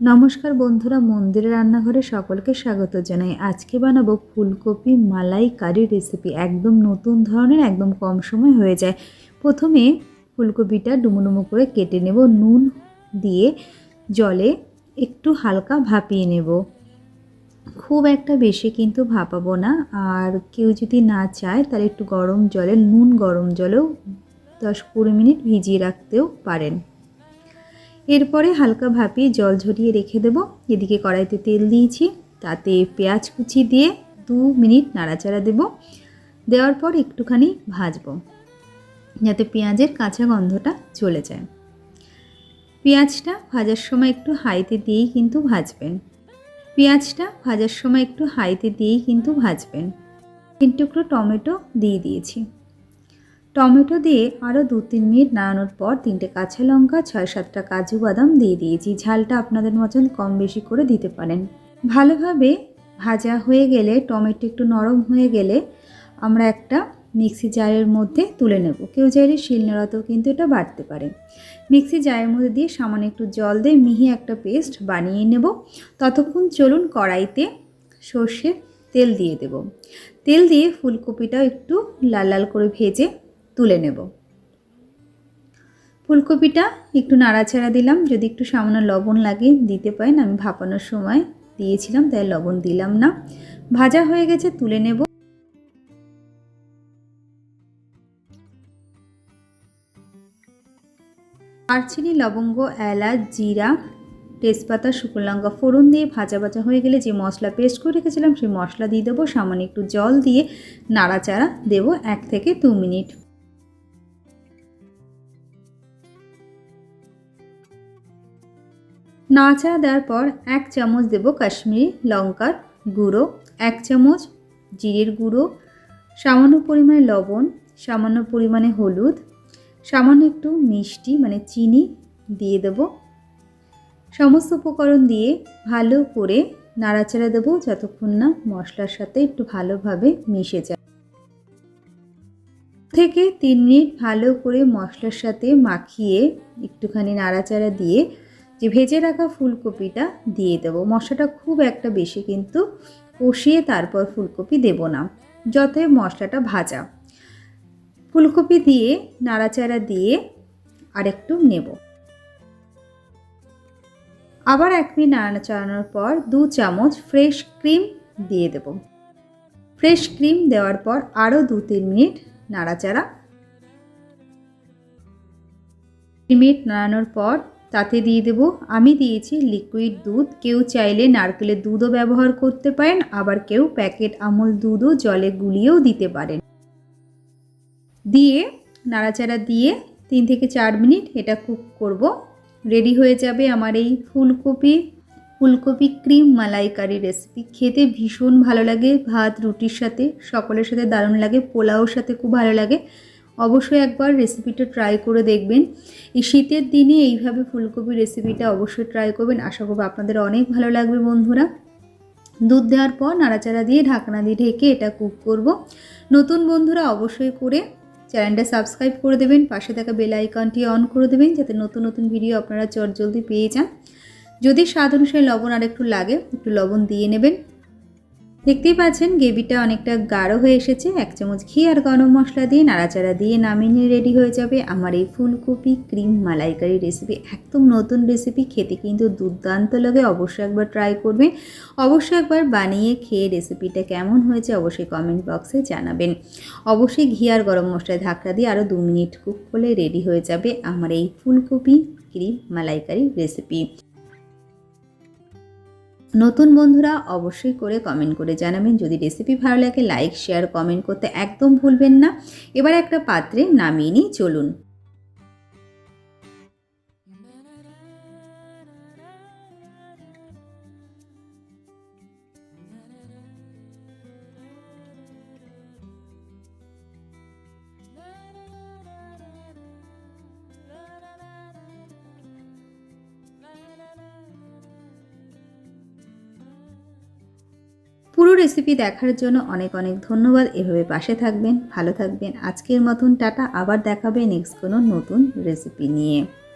নমস্কার বন্ধুরা, মন্দিরের রান্নাঘরে সকলকে স্বাগত জানাই। আজকে বানাবো ফুলকপি মালাই কারি রেসিপি একদম নতুন ধরনের, একদম কম সময় হয়ে যায়। প্রথমে ফুলকপিটা ডুমো করে কেটে নেব। নুন দিয়ে জলে একটু হালকা ভাপিয়ে নেব। খুব একটা বেশি কিন্তু ভাপাবো না। আর কেউ যদি না চায়, তাহলে একটু গরম জলে, নুন গরম জলেও দশ কুড়ি মিনিট ভিজিয়ে রাখতেও পারেন। এরপরে হালকা ভাপিয়ে জল ঝরিয়ে রেখে দেবো। এদিকে কড়াইতে তেল দিয়েছি, তাতে পেঁয়াজ কুচি দিয়ে দু মিনিট নাড়াচাড়া দেব। দেওয়ার পর একটুখানি ভাজবো, যাতে পেঁয়াজের কাঁচা গন্ধটা চলে যায়। পেঁয়াজটা ভাজার সময় একটু হাইতে দিয়েই কিন্তু ভাজবেন। পেঁয়াজটা ভাজার সময় একটু হাইতে দিয়েই কিন্তু ভাজবেন। তিন টুকরো টমেটো দিয়ে দিয়েছি। টমেটো দিয়ে আরও দু তিন মিনিট নাড়ানোর পর তিনটে কাঁচা লঙ্কা ছয় সাতটা কাজু বাদাম দিয়ে দিয়েছি। ঝালটা আপনাদের মতন কম বেশি করে দিতে পারেন। ভালোভাবে ভাজা হয়ে গেলে, টমেটো একটু নরম হয়ে গেলে আমরা একটা মিক্সি জারের মধ্যে তুলে নেব। কেউ চাইলে শিলনোড়াতেও কিন্তু এটা বাড়তে পারে মিক্সি জারের মধ্যে দিয়ে সামান্য একটু জল দিয়ে মিহি একটা পেস্ট বানিয়ে নেব। ততক্ষণ চলুন কড়াইতে সর্ষের তেল দিয়ে দেব। তেল দিয়ে ফুলকপিটাও একটু লাল লাল করে ভেজে তুলে নেব। ফুলকপিটা একটু নাড়াচাড়া দিলাম, যদি একটু সামান্য লবণ লাগে, দিতে পারেন। আমি ভাপানোর সময় দিয়েছিলাম, তাই লবণ দিলাম না। ভাজা হয়ে গেছে, তুলে নেব। দারচিনি, লবঙ্গ, এলাচ, জিরা, তেজপাতা, শুকনো লঙ্কা ফোড়ন দিয়ে ভাজা ভাজা হয়ে গেলে যে মশলা পেস্ট করে রেখেছিলাম, সেই মশলা দিয়ে দেবো। সামান্য একটু জল দিয়ে নাড়াচাড়া দেবো এক থেকে দু মিনিট। নাড়াচাড়া দেওয়ার পর এক চামচ দেব কাশ্মীরি লঙ্কার গুঁড়ো, এক চামচ জিরের গুঁড়ো, সামান্য পরিমাণে লবণ, সামান্য পরিমাণে হলুদ, সামান্য একটু মিষ্টি মানে চিনি দিয়ে দেব। সমস্ত উপকরণ দিয়ে ভালো করে নাড়াচাড়া দেবো যতক্ষণ না মশলার সাথে একটু ভালোভাবে মিশে যায়। থেকে তিন মিনিট ভালো করে মশলার সাথে মাখিয়ে একটুখানি নাড়াচাড়া দিয়ে যে ভেজে রাখা ফুলকপিটা দিয়ে দেবো। মশলাটা খুব একটা বেশি কিন্তু কষিয়ে তারপর ফুলকপি দেব না, যতই মশলাটা ভাজা। ফুলকপি দিয়ে, নাড়াচাড়া দিয়ে আরেকটু নেব। আবার এক মিনিট নাড়াচাড়ানোর পর দু চামচ ফ্রেশ ক্রিম দিয়ে দেব। ফ্রেশ ক্রিম দেওয়ার পর আরও দু তিন মিনিট নাড়াচাড়া। মিনিট নাড়ানোর পর তাতে দিয়ে দেব। আমি দিয়েছি লিকুইড দুধ। কেউ চাইলে নারকেলের দুধও ব্যবহার করতে পারেন। আবার কেউ প্যাকেট আমল দুধও জলে গুলিয়েও দিতে পারেন। দিয়ে, নাড়াচাড়া দিয়ে তিন থেকে চার মিনিট এটা কুক করব। রেডি হয়ে যাবে আমার এই ফুলকপি। ফুলকপি ক্রিম মালাইকারি রেসিপি খেতে ভীষণ ভালো লাগে। ভাত, রুটির সাথে, সকলের সাথে দারুণ লাগে। পোলাওর সাথে খুব ভালো লাগে। অবশ্যই একবার রেসিপিটা ট্রাই করে দেখবেন। এই শীতের দিনে এইভাবে ফুলকপি রেসিপিটা অবশ্যই ট্রাই করবেন। আশা করব আপনাদের অনেক ভালো লাগবে বন্ধুরা। দুধ দেওয়ার পর নাড়াচাড়া দিয়ে ঢাকনা দিয়ে ঢেকে এটা কুক করব। নতুন বন্ধুরা অবশ্যই করে চ্যানেলটা সাবস্ক্রাইব করে দেবেন। পাশে থাকা বেল আইকনটি অন করে দেবেন যাতে নতুন নতুন ভিডিও আপনারা চট জলদি পেয়ে যান। যদি স্বাদ অনুসারে লবণ আর একটু লাগে, একটু লবণ দিয়ে নেবেন। দেখতেই পাচ্ছেন, গ্রেভিটা অনেকটা গাঢ় হয়ে এসেছে। এক চামচ ঘি আর গরম মশলা দিয়ে নাড়াচাড়া দিয়ে নামিয়ে রেডি হয়ে যাবে আমার এই ফুলকপি ক্রিম মালাইকারি রেসিপি একদম নতুন রেসিপি খেতে কিন্তু দুর্দান্ত লাগে, অবশ্যই একবার ট্রাই করবেন। অবশ্যই একবার বানিয়ে খেয়ে রেসিপিটা কেমন হয়েছে অবশ্যই কমেন্ট বক্সে জানাবেন। অবশ্যই ঘি আর গরম মশলায় ধাক্কা দিয়ে আরও দু মিনিট কুক করলে রেডি হয়ে যাবে আমার এই ফুলকপি ক্রিম মালাইকারি রেসিপি নতুন বন্ধুরা অবশ্যই করে কমেন্ট করে জানাবেন। যদি রেসিপি ভালো লাগে লাইক শেয়ার কমেন্ট করতে একদম ভুলবেন না। এবার একটা পাত্রে নামিয়ে নিই, চলুন। পুরো রেসিপি দেখার জন্য অনেক অনেক ধন্যবাদ। এভাবে পাশে থাকবেন, ভালো থাকবেন। আজকের মতন টাটা। আবার দেখাবে নেক্সট কোনো নতুন রেসিপি নিয়ে।